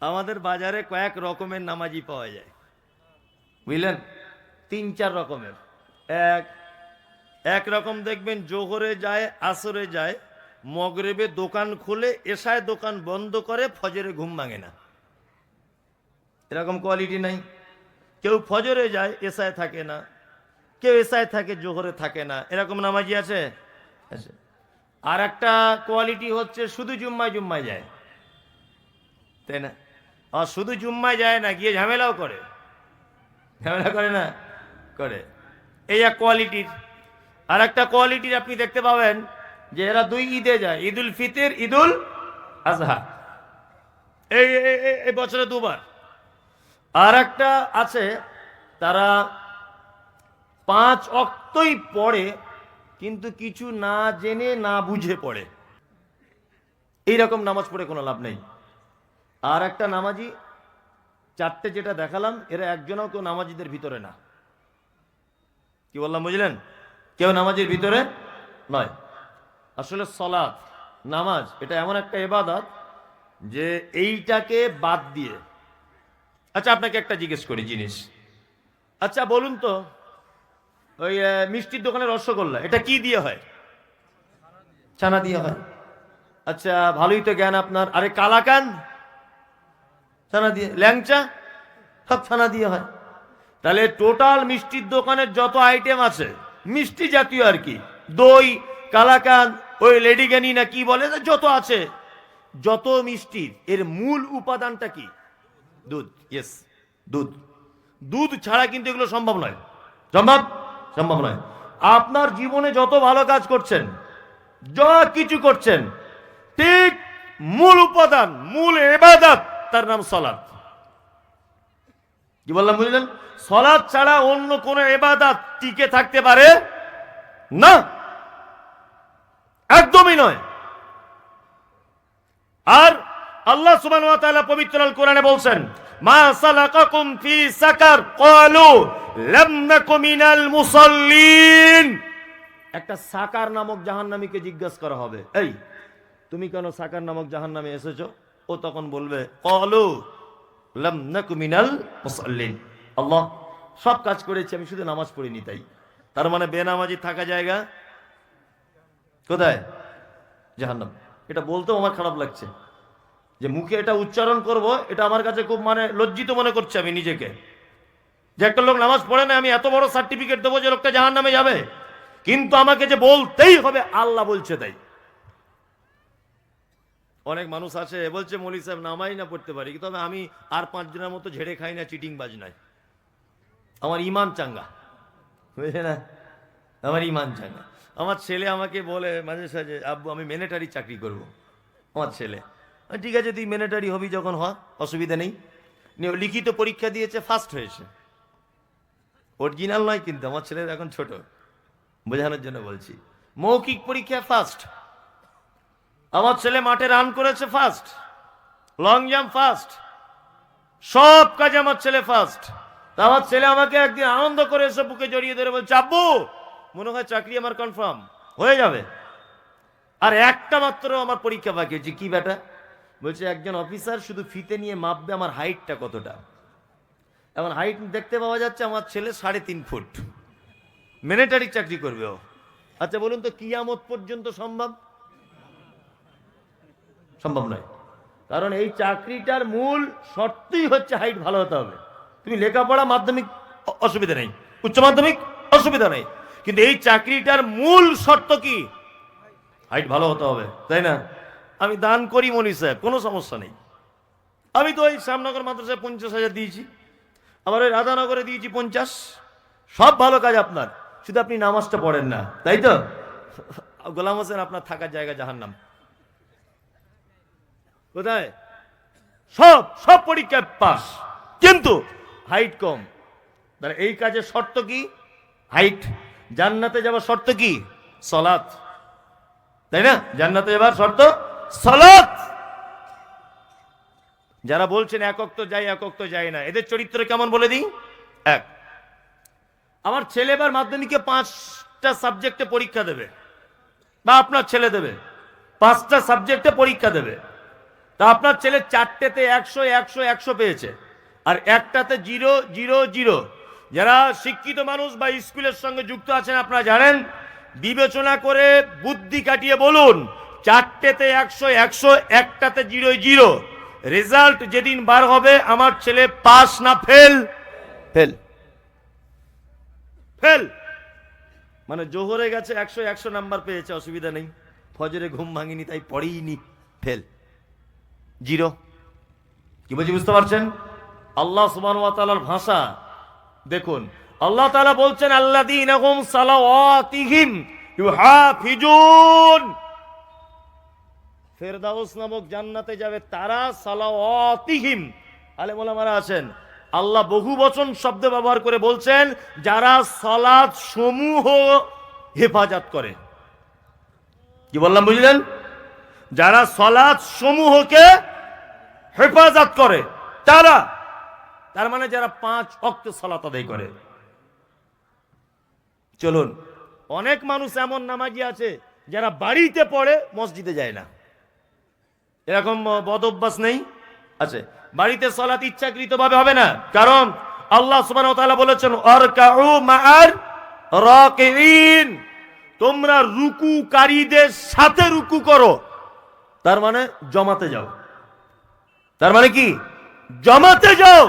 আমাদের বাজারে কয়েক রকমের নামাজি পাওয়া যায়। বুঝলেন? তিন চার রকমের। এক এক রকম দেখবেন জোহরে যায় আসরে যায় মগরেবে দোকান খুলে এসায় দোকান বন্ধ করে ফজরে ঘুম ভাঙে না। এরকম কোয়ালিটি নাই। কেউ ফজরে যায় এসায় থাকে না। কেউ এসায় থাকে জোহরে থাকে না। এরকম নামাজি আছে? আছে। আর একটা কোয়ালিটি হচ্ছে শুধু জুম্মায় জুম্মায় যায়। তাই না? আর শুধু জুম্মায় যায় না, গিয়ে ঝামেলাও করে। ঝামেলা করে না? করে। এই এক কোয়ালিটির আর একটা কোয়ালিটির আপনি দেখতে পাবেন যে এরা দুই ঈদে যায়, ঈদুল ফিতর, ঈদুল আজহা। এই, এই- বছরে দুবার। আর একটা আছে, তারা পাঁচ অক্তই পড়ে, কিন্তু কিছু না জেনে, না বুঝে পড়ে। এইরকম নামাজ পড়ে কোনো লাভ নেই। আর একটা নামাজি চারটে যেটা দেখালাম এরা একজনও কেউ নামাজিদের ভিতরে না। কি বললাম বুঝলেন? কেউ নামাজের ভিতরে নয়। আসলে সলাৎ নামাজ এটা এমন একটা এবাদত যে এইটাকে বাদ দিয়ে। আচ্ছা আপনাকে একটা জিজ্ঞেস করি জিনিস। আচ্ছা বলুন তো ওই মিষ্টির দোকানে রসগোল্লা এটা কি দিয়ে হয়? ছানা দিয়ে হয়। আচ্ছা ভালোই তো জ্ঞান আপনার। আরে কালাকান ছানা দিয়ে ল্যাংচা, সব ছানা দিয়ে হয়। তাহলে টোটাল মিষ্টির দোকানের যত আইটেম আছে, মিষ্টি জাতীয় আর কি, দই কালাকান ওই লেডিগানি না কি বলে যত আছে, যত মিষ্টির, এর মূল উপাদানটা কি? দুধ ইয়েস দুধ। দুধ ছাড়া কিন্তু এগুলো সম্ভব নয়। সম্ভব? সম্ভব নয়। আপনার জীবনে যত ভালো কাজ করছেন, যা কিছু করছেন, ঠিক মূল উপাদান, মূল এবাদত তার নাম সলাৎ। কি বললাম বুঝলেন? সলাৎ ছাড়া অন্য কোন এবাদত টিকে থাকতে পারে? না। একদমই নয়। আর আল্লাহ সুবহানাহু ওয়া তাআলা পবিত্র আল কোরআনে বলছেন মা সালাকাকুম ফি সাকার ক্বালু লাম নাকু মিনাল মুসাল্লিন একটা সাকার নামক জাহান্নামীকে জিজ্ঞাসা করা হবে। এই তুমি কেন সাকার নামক জাহান্নামে এসেছ? ও তখন বলবে মিনাল মুসাল্লিন। আল্লাহ, সব কাজ করেছি, আমি শুধু নামাজ পড়িনি তাই। তার মানে বেনামাজি থাকা জায়গা কোথায়? জাহান্নাম। এটা বলতেও আমার খারাপ লাগছে। যে মুখে এটা উচ্চারণ করব, এটা আমার কাছে খুব মানে লজ্জিত মনে করছে আমি নিজেকে। যে একটা লোক নামাজ পড়ে না, আমি এত বড় সার্টিফিকেট দেবো যে লোকটা জাহান নামে যাবে। কিন্তু আমাকে যে বলতেই হবে, আল্লাহ বলছে তাই। অনেক মানুষ আছে বলছে মৌলিক সাহেব, নামাই না পড়তে পারি। তবে আমি আর পাঁচজনের মতো ঝেড়ে খাই না, চিটিং বাজ নাই। আমার ইমান চাঙ্গা। বুঝলে না? আমার ইমান চাঙ্গা। আমার ছেলে আমাকে বলে, মাঝে সাঝে, আব্বু, আমি মিলিটারি চাকরি করব। আমার ছেলে ঠিক আছে, তুই মিলিটারি হবি যখন, হ, অসুবিধা নেই। লিখিত পরীক্ষা দিয়েছে, ফার্স্ট হয়েছে। অরিজিনাল নয় কিন্তু, আমার ছেলের এখন ছোট। বোঝানোর জন্য বলছি। মৌখিক পরীক্ষা ফার্স্ট। আমার ছেলে মাঠে রান করেছে ফার্স্ট লং জাম্প ফার্স্ট সব কাজে আমার ছেলে ফার্স্ট তা আমার ছেলে আমাকে একদিন আনন্দ করে এসে বুকে জড়িয়ে ধরে বলছে, আব্বু, মনে হয় চাকরি আমার কনফার্ম হয়ে যাবে। আর একটা মাত্র আমার পরীক্ষা বাকি হচ্ছে কি বেটা বলছে, একজন অফিসার শুধু ফিতে নিয়ে মাপবে আমার হাইটটা কতটা? এমন হাইট দেখতে পাওয়া যাচ্ছে আমার ছেলে সাড়ে তিন ফুট। মিলিটারি চাকরি করবে ও। আচ্ছা বলুন তো, কিয়ামত পর্যন্ত সম্ভব? সম্ভব নয়। কারণ এই চাকরিটার মূল শর্তই হচ্ছে হাইট ভালো হতে হবে। তুমি লেখাপড়া মাধ্যমিক অসুবিধা নেই। উচ্চ মাধ্যমিক, অসুবিধা নেই। কিন্তু এই চাকরিটার মূল শর্ত কি? হাইট ভালো হতে হবে, তাই না? আমি দান করি মনি সাহেব, কোনো সমস্যা নেই। আমি তো ওই শ্যামনগর মাদ্রাসায় পঞ্চাশ হাজার দিয়েছি। আবার ওই রাধানগরে দিয়েছি পঞ্চাশ। সব ভালো কাজ আপনার। শুধু আপনি নামাজটা পড়েন না, তাই তো? গোলাম হোসেন, আপনার থাকার জায়গা জাহান্নাম। কোথায়? সব সব পরীক্ষায় পাস কিন্তু হাইট কম। তাহলে এই কাজের শর্ত কি? হাইট জান্নাতে যাওয়ার শর্ত কি? সলাৎ। তাই না? জান্নাতে যাবার শর্ত? সলাৎ! যারা বলছেন একক তো যাই একক তো যাই না, এদের চরিত্র কেমন বলে দিই? এক। আমার ছেলে এবার মাধ্যমিকে পাঁচটা সাবজেক্টে পরীক্ষা দেবে। বা আপনার ছেলে দেবে। পাঁচটা সাবজেক্টে পরীক্ষা দেবে। তা আপনার ছেলে চারটেতে একশো একশো একশো পেয়েছে। আর একটাতে জিরো জিরো জিরো। যারা শিক্ষিত মানুষ বা স্কুলের সঙ্গে যুক্ত আছেন আপনারা জানেন বিবেচনা করে বুদ্ধি কাটিয়ে বলুন চারটেতে একশো একশো একটাতে জিরো জিরো। রেজাল্ট যেদিন বার হবে আমার ছেলে পাস না ফেল? ফেল। ফেল। মানে জোহরে গেছে একশো একশো নাম্বার পেয়েছে অসুবিধা নেই। ফজরে ঘুম ভাঙিনি তাই পড়েইনি। ফেল। জিরো। কি বলছি বুঝতে পারছেন? আল্লাহ সুবান তালার ভাষা, দেখুন, আল্লাহ তালা বলছেন ইউহাফিজুন। ফেরদাউস নামক জান্নাতে যাবে তারা সালাওয়াতিহিম। আলে মোলামারা আছেন, আল্লাহ বহু বচন শব্দ ব্যবহার করে বলছেন, যারা সালাত সমূহ হেফাজত করে। কি বললাম, বুঝলেন? যারা সলাৎ সমূহকে হেফাজত করে। তারা, তার মানে যারা পাঁচ অক্ত সলাত আদায় করে। চলুন, অনেক মানুষ এমন নামাজি আছে, যারা বাড়িতে পড়ে মসজিদে যায় না। এরকম বদ অভ্যাস নেই? আছে। বাড়িতে সলাত ইচ্ছাকৃত ভাবে হবে না। কারণ আল্লাহ তাআলা বলেছেন তোমরা রুকুকারীদের সাথে রুকু করো। তার মানে জমাতে যাও। তার মানে কি? জমাতে যাও!